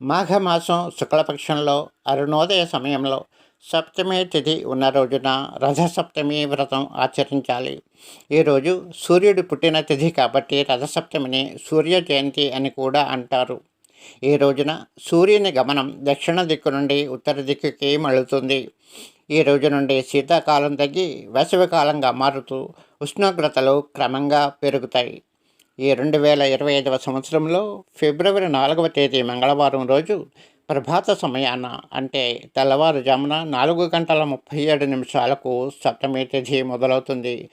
మాఘమాసం శుక్లపక్షంలో అరుణోదయ సమయంలో సప్తమి తిథి ఉన్న రోజున రథసప్తమి వ్రతం ఆచరించాలి. ఈరోజు సూర్యుడు పుట్టిన తిథి కాబట్టి రథసప్తమిని సూర్య జయంతి అని కూడా అంటారు. ఈ రోజున సూర్యుని గమనం దక్షిణ దిక్కు నుండి ఉత్తర దిక్కుకి మళ్ళుతుంది ఈ రోజు నుండి శీతాకాలం తగ్గి వేసవికాలంగా మారుతూ ఉష్ణోగ్రతలు క్రమంగా పెరుగుతాయి. ఈ రెండు వేల ఇరవై ఐదవ సంవత్సరంలో ఫిబ్రవరి నాలుగవ తేదీ మంగళవారం రోజు ప్రభాత సమయాన అంటే తెల్లవారుజామున నాలుగు గంటల ముప్పై ఏడు నిమిషాలకు సప్తమి తిథి మొదలవుతుంది.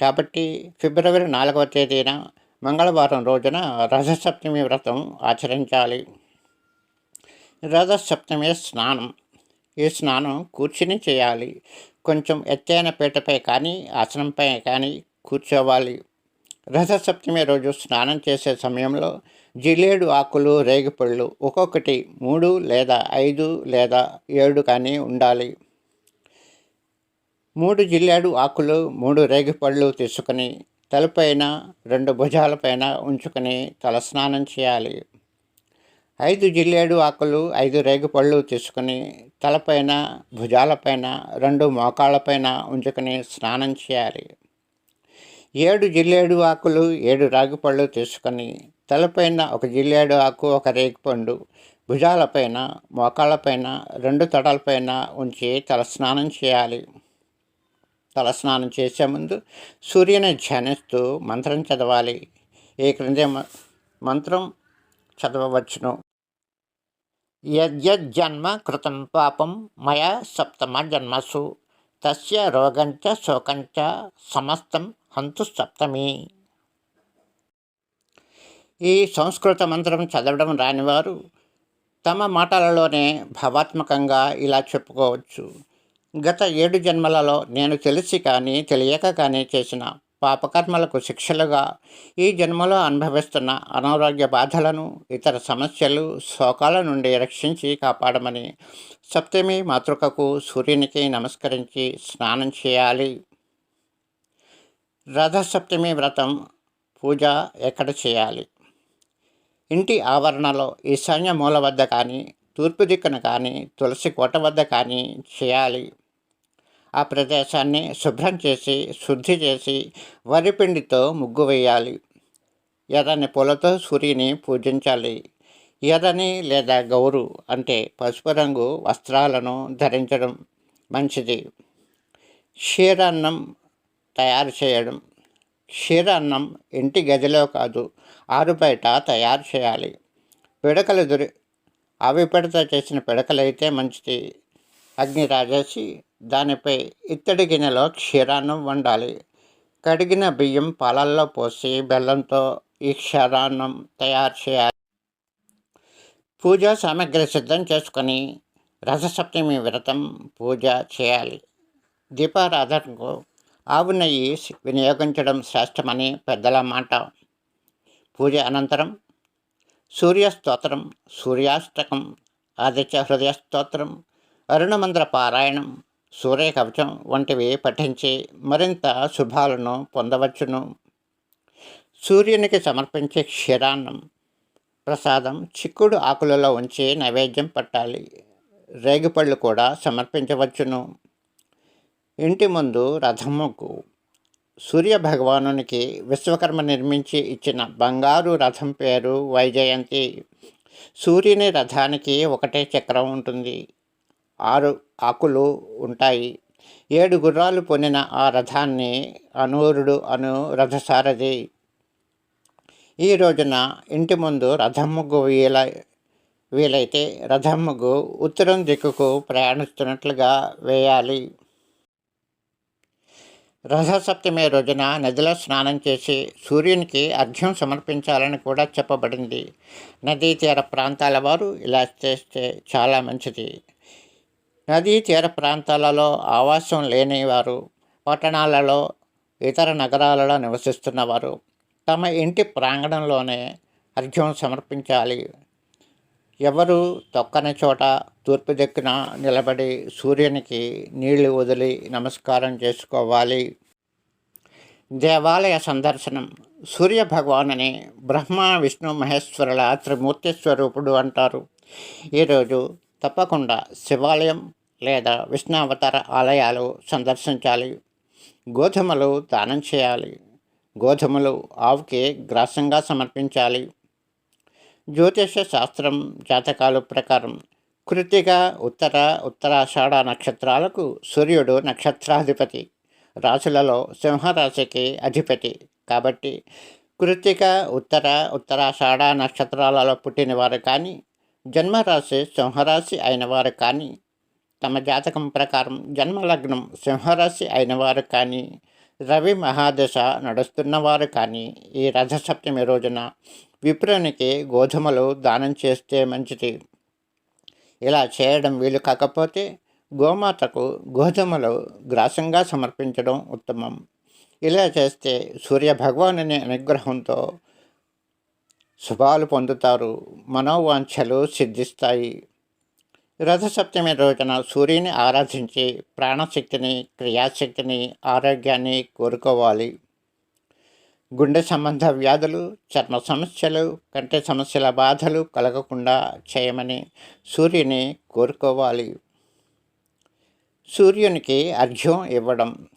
కాబట్టి ఫిబ్రవరి నాలుగవ తేదీన మంగళవారం రోజున రథసప్తమి వ్రతం ఆచరించాలి. రథసప్తమి స్నానం. ఈ స్నానం కూర్చుని చేయాలి. కొంచెం ఎత్తైన పీటపై కానీ ఆసనంపై కానీ కూర్చోవాలి. రథసప్తమి రోజు స్నానం చేసే సమయంలో జిల్లేడు ఆకులు రేగిపళ్ళు ఒక్కొక్కటి మూడు లేదా ఐదు లేదా ఏడు కానీ ఉండాలి. మూడు జిల్లేడు ఆకులు మూడు రేగిపళ్ళు తీసుకుని తలపైన రెండు భుజాలపైన ఉంచుకొని తలస్నానం చేయాలి. ఐదు జిల్లేడు ఆకులు ఐదు రేగిపళ్ళు తీసుకుని తలపైన భుజాలపైన రెండు మోకాళ్ళపైన ఉంచుకొని స్నానం చేయాలి. ఏడు జిల్లేడు ఆకులు ఏడు రాగిపళ్ళు తీసుకొని తలపైన ఒక జిల్లేడు ఆకు ఒక రేగిపండు భుజాలపైన మోకాళ్ళపైన రెండు తొడలపైన ఉంచి తలస్నానం చేయాలి. తలస్నానం చేసే ముందు సూర్యుని ధ్యానిస్తూ మంత్రం చదవాలి. ఈ క్రిందే మ- మంత్రం చదవవచ్చును? జన్మ కృతం పాపం మయా సప్తమ జన్మసు తస్య రోగంచ శోకంచ సమస్తం హంతుసప్తమి ఈ సంస్కృత మంత్రం చదవడం రానివారు తమ మాటలలోనే భావాత్మకంగా ఇలా చెప్పుకోవచ్చు. గత ఏడు జన్మలలో నేను తెలిసి కానీ తెలియక కానీ చేసిన పాపకర్మలకు శిక్షలుగా ఈ జన్మలో అనుభవిస్తున్న అనారోగ్య బాధలను ఇతర సమస్యలు శోకాల నుండి రక్షించి కాపాడమని సప్తమి మాతృకకు సూర్యునికి నమస్కరించి స్నానం చేయాలి. రథసప్తమి వ్రతం పూజ ఎక్కడ చేయాలి? ఇంటి ఆవరణలో ఈశాన్య మూల వద్ద కానీ తూర్పు దిక్కున కానీ తులసి కోట వద్ద కానీ చేయాలి. ఆ ప్రదేశాన్ని శుభ్రం చేసి శుద్ధి చేసి వరిపిండితో ముగ్గు వేయాలి. ఎర్రని పూలతో సూర్యుని పూజించాలి. ఎర్రని లేదా గౌరు అంటే పసుపు రంగు వస్త్రాలను ధరించడం మంచిది. క్షీరాన్నం తయారు చేయడం. క్షీరాన్నం ఇంటి గదిలో కాదు ఆరుబయట తయారు చేయాలి. పిడకలు దొరి ఆవి పిడత చేసిన పిడకలైతే మంచిది. అగ్ని రాజేసి దానిపై ఇత్తడి గిన్నెలో క్షీరాన్నం వండాలి. కడిగిన బియ్యం పాలల్లో పోసి బెల్లంతో ఈ క్షీరాన్నం తయారు చేయాలి. పూజా సామాగ్రి సిద్ధం చేసుకొని రథసప్తమి వ్రతం పూజ చేయాలి. దీపారాధనకు ఆవు నెయ్యి వినియోగించడం శ్రేష్టమని పెద్దల మాట. పూజ అనంతరం సూర్యస్తోత్రం సూర్యాష్టకం ఆదిత్య హృదయ స్తోత్రం అరుణమంద్ర పారాయణం సూర్య కవచం వంటివి పఠించి మరింత శుభాలను పొందవచ్చును. సూర్యునికి సమర్పించే క్షీరాన్నం ప్రసాదం చిక్కుడు ఆకులలో ఉంచి నైవేద్యం పట్టాలి. రేగిపళ్ళు కూడా సమర్పించవచ్చును. ఇంటి ముందు రథముకు సూర్య భగవానునికి విశ్వకర్మ నిర్మించి ఇచ్చిన బంగారు రథం పేరు వైజయంతి. సూర్యుని రథానికి ఒకటే చక్రం ఉంటుంది. ఆరు ఆకులు ఉంటాయి. ఏడు గుర్రాలు పొందిన ఆ రథాన్ని అనూరుడు అను రథసారథి. ఈ రోజున ఇంటి ముందు రథం ముగ్గు వీల వీలైతే రథం ముగ్గు ఉత్తరం దిక్కుకు ప్రయాణిస్తున్నట్లుగా వేయాలి. రథసప్తమి రోజున నదిలో స్నానం చేసి సూర్యునికి అర్ఘ్యం సమర్పించాలని కూడా చెప్పబడింది. నదీ తీర ప్రాంతాల వారు ఇలా చేస్తే చాలా మంచిది. నదీ తీర ప్రాంతాలలో ఆవాసం లేని వారు పట్టణాలలో ఇతర నగరాలలో నివసిస్తున్నవారు తమ ఇంటి ప్రాంగణంలోనే అర్ఘ్యం సమర్పించాలి. ఎవరు తొక్కని చోట తూర్పు దిక్కున నిలబడి సూర్యునికి నీళ్ళు వదిలి నమస్కారం చేసుకోవాలి. దేవాలయ సందర్శనం. సూర్య భగవానుని బ్రహ్మ విష్ణు మహేశ్వరుల త్రిమూర్తి స్వరూపుడు అంటారు. ఈరోజు తప్పకుండా శివాలయం లేదా విష్ణావతార ఆలయాలు సందర్శించాలి. గోధుమలు దానం చేయాలి. గోధుమలు ఆవుకి గ్రాసంగా సమర్పించాలి. జ్యోతిష శాస్త్రం జాతకాలు ప్రకారం కృతిక ఉత్తర ఉత్తరాషాఢ నక్షత్రాలకు సూర్యుడు నక్షత్రాధిపతి రాశులలో సింహరాశికి అధిపతి. కాబట్టి కృతిక ఉత్తర ఉత్తరాషాఢ నక్షత్రాలలో పుట్టిన వారు కానీ జన్మరాశి సింహరాశి అయిన వారు కానీ తమ జాతకం ప్రకారం జన్మలగ్నం సింహరాశి అయిన వారు కానీ రవి మహాదశ నడుస్తున్నవారు కానీ ఈ రథసప్తమి రోజున విప్రునికి గోధుమలు దానం చేస్తే మంచిది. ఇలా చేయడం వీలు కాకపోతే గోమాతకు గోధుమలు గ్రాసంగా సమర్పించడం ఉత్తమం. ఇలా చేస్తే సూర్య భగవానుని అనుగ్రహంతో శుభాలు పొందుతారు. మనోవాంఛలు సిద్ధిస్తాయి. రథసప్తమి రోజున సూర్యుని ఆరాధించి ప్రాణశక్తిని క్రియాశక్తిని ఆరోగ్యాన్ని కోరుకోవాలి. గుండె సంబంధ వ్యాధులు చర్మ సమస్యలు కంటి సమస్యల బాధలు కలగకుండా చేయమని సూర్యుని కోరుకోవాలి. సూర్యునికి అర్ఘ్యం ఇవ్వడం.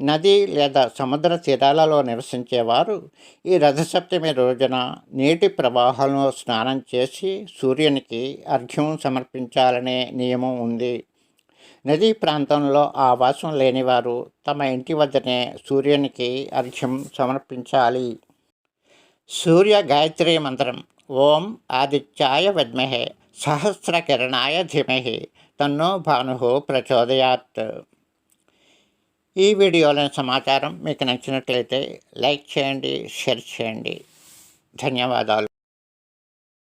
నది లేదా సముద్ర తీరాలలో నివసించేవారు ఈ రథసప్తమి రోజున నీటి ప్రవాహంలో స్నానం చేసి సూర్యునికి అర్ఘ్యం సమర్పించాలనే నియమం ఉంది. నదీ ప్రాంతంలో ఆవాసం లేనివారు తమ ఇంటి వద్దనే సూర్యునికి అర్ఘ్యం సమర్పించాలి. సూర్య గాయత్రి మంత్రం ఓం ఆదిత్యాయ విద్మహే సహస్రకిరణాయ ధీమహి తన్నో భాను ప్రచోదయాత్. ఈ వీడియోలోని సమాచారం మీకు నచ్చినట్లయితే లైక్ చేయండి షేర్ చేయండి. ధన్యవాదాలు.